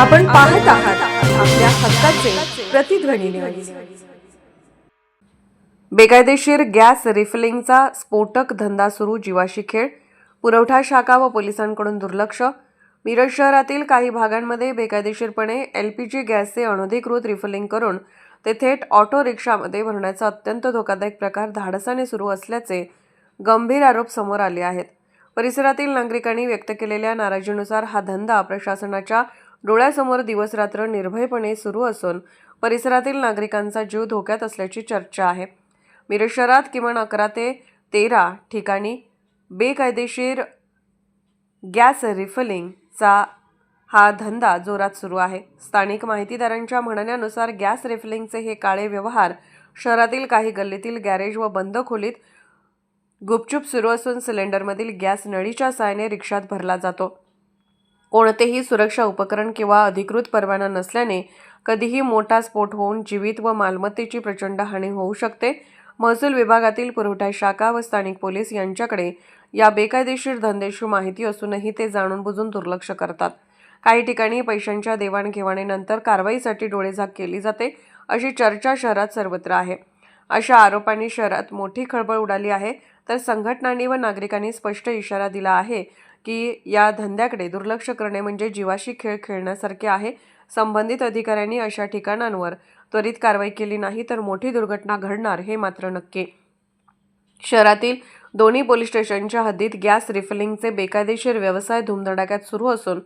आपण पाहत आहात आपल्या हक्काचे प्रतिध्वनी न्यूज बेकायदेशीर गॅस रिफिलिंगचा स्फोटक धंदा सुरू जीवाशी खेळ. पुरवठा शाखा व पोलिसांकडून दुर्लक्ष. मिरज शहरातील काही भागांमध्ये बेकायदेशीरपणे एल पी जी गॅसचे अनधिकृत रिफिलिंग करून ते थेट ऑटो रिक्षामध्ये भरण्याचा अत्यंत धोकादायक प्रकार धाडसाने सुरू असल्याचे गंभीर आरोप समोर आले आहेत. परिसरातील नागरिकांनी व्यक्त केलेल्या नाराजीनुसार हा धंदा प्रशासनाच्या डोळ्यासमोर दिवसरात्र निर्भयपणे सुरू असून परिसरातील नागरिकांचा जीव धोक्यात असल्याची चर्चा आहे. मिरज शहरात किमान अकरा ते तेरा ठिकाणी बेकायदेशीर गॅस रिफलिंगचा हा धंदा जोरात सुरू आहे. स्थानिक माहितीदारांच्या म्हणण्यानुसार गॅस रिफलिंगचे हे काळे व्यवहार शहरातील काही गल्लीतील गॅरेज व बंद खोलीत गुपचूप सुरू असून सिलेंडरमधील गॅस नळीच्या साहाय्याने रिक्षात भरला जातो. कोणतेही सुरक्षा उपकरण किंवा अधिकृत परवाना नसल्याने कधीही मोठा स्फोट होऊन जीवित व मालमत्तेची प्रचंड हानी होऊ शकते. महसूल विभागातील पुरवठा शाखा व स्थानिक पोलीस यांच्याकडे या बेकायदेशीर धंद्याची माहिती असूनही ते जाणून बुजून दुर्लक्ष करतात. काही ठिकाणी पैशांच्या देवाणघेवाणीनंतर कारवाईसाठी डोळेझाक केली जाते अशी चर्चा शहरात सर्वत्र आहे. अशा आरोपांनी शहरात मोठी खळबळ उडाली आहे. तर संघटनांनी व नागरिकांनी स्पष्ट इशारा दिला आहे की या धंद्याकडे दुर्लक्ष करणे म्हणजे जीवाशी खेळ खेळण्यासारखे आहे. संबंधित अधिकाऱ्यांनी अशा ठिकाणांवर त्वरित कारवाई केली नाही तर मोठी दुर्घटना घडणार हे मात्र नक्की. शहरातील दोन्ही पोलीस स्टेशनच्या हद्दीत गॅस रिफिलिंगचे बेकायदेशीर व्यवसाय धुमधडाक्यात सुरू असून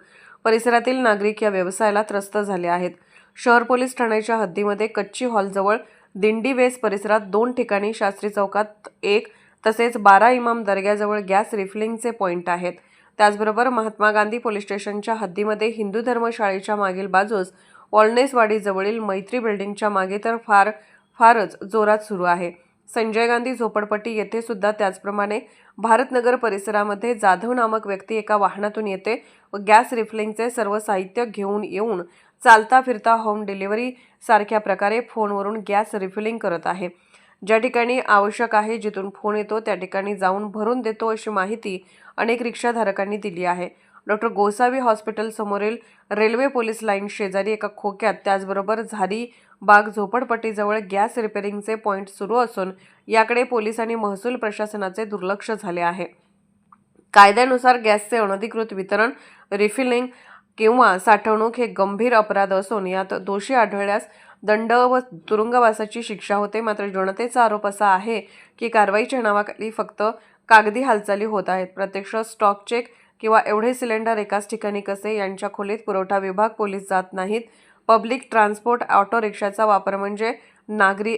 परिसरातील नागरिक या व्यवसायाला त्रस्त झाले आहेत. शहर पोलीस ठाण्याच्या हद्दीमध्ये कच्ची हॉलजवळ दिंडी वेस परिसरात दोन ठिकाणी शास्त्री चौकात एक तसेच बारा इमाम दर्ग्याजवळ गॅस रिफिलिंगचे पॉईंट आहेत. त्याचबरोबर महात्मा गांधी पोलीस स्टेशनच्या हद्दीमध्ये हिंदू धर्मशाळेच्या मागील बाजूस वॉलनेसवाडीजवळील मैत्री बिल्डिंगच्या मागे तर फार फारच जोरात सुरू आहे. संजय गांधी झोपडपट्टी येथे सुद्धा त्याचप्रमाणे भारतनगर परिसरामध्ये जाधव नामक व्यक्ती एका वाहनातून येते व गॅस रिफिलिंगचे सर्व साहित्य घेऊन येऊन चालता फिरता होम डिलिव्हरी सारख्या प्रकारे फोनवरून गॅस रिफिलिंग करत आहे. ज्या ठिकाणी आवश्यक आहे जिथून फोन येतो त्या ठिकाणी जाऊन भरून देतो अशी माहिती अनेक रिक्षाधारकांनी दिली आहे. डॉक्टर गोसावी हॉस्पिटल समोरील रेल्वे पोलीस लाईन शेजारी एका खोक्यात त्याचबरोबर झारी बाग झोपडपट्टीजवळ गॅस रिपेरिंगचे पॉईंट सुरू असून याकडे पोलीस आणि महसूल प्रशासनाचे दुर्लक्ष झाले आहे. कायद्यानुसार गॅसचे अनधिकृत वितरण रिफिलिंग किंवा साठवणूक हे गंभीर अपराध असून यात दोषी आढळल्यास दंड व तुरुंगवासाची शिक्षा होते. मात्र जनतेचा आरोप असा आहे की कारवाईच्या नावाखाली फक्त कागदी हालचाली होत आहेत. प्रत्यक्ष स्टॉक चेक किंवा एवढे सिलेंडर एकाच ठिकाणी कसे? यांच्या खोलीत पुरवठा विभाग पोलीस जात नाहीत. पब्लिक ट्रान्सपोर्ट ऑटो रिक्षाचा वापर म्हणजे नागरी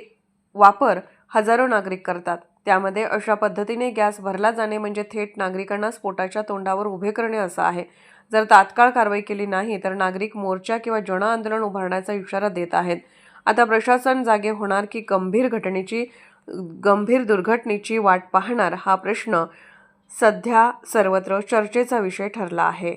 वापर हजारो नागरिक करतात. त्यामध्ये अशा पद्धतीने गॅस भरला जाणे म्हणजे थेट नागरिकांना स्फोटाच्या तोंडावर उभे करणे असं आहे. जर तात्काळ कारवाई केली नाही तर नागरिक मोर्चा किंवा जन आंदोलन उभारण्याचा इशारा देत आहेत. आता प्रशासन जागे होणार की गंभीर घटनेची गंभीर दुर्घटनेची वाट पाहणार हा प्रश्न सध्या सर्वत्र चर्चेचा विषय ठरला आहे.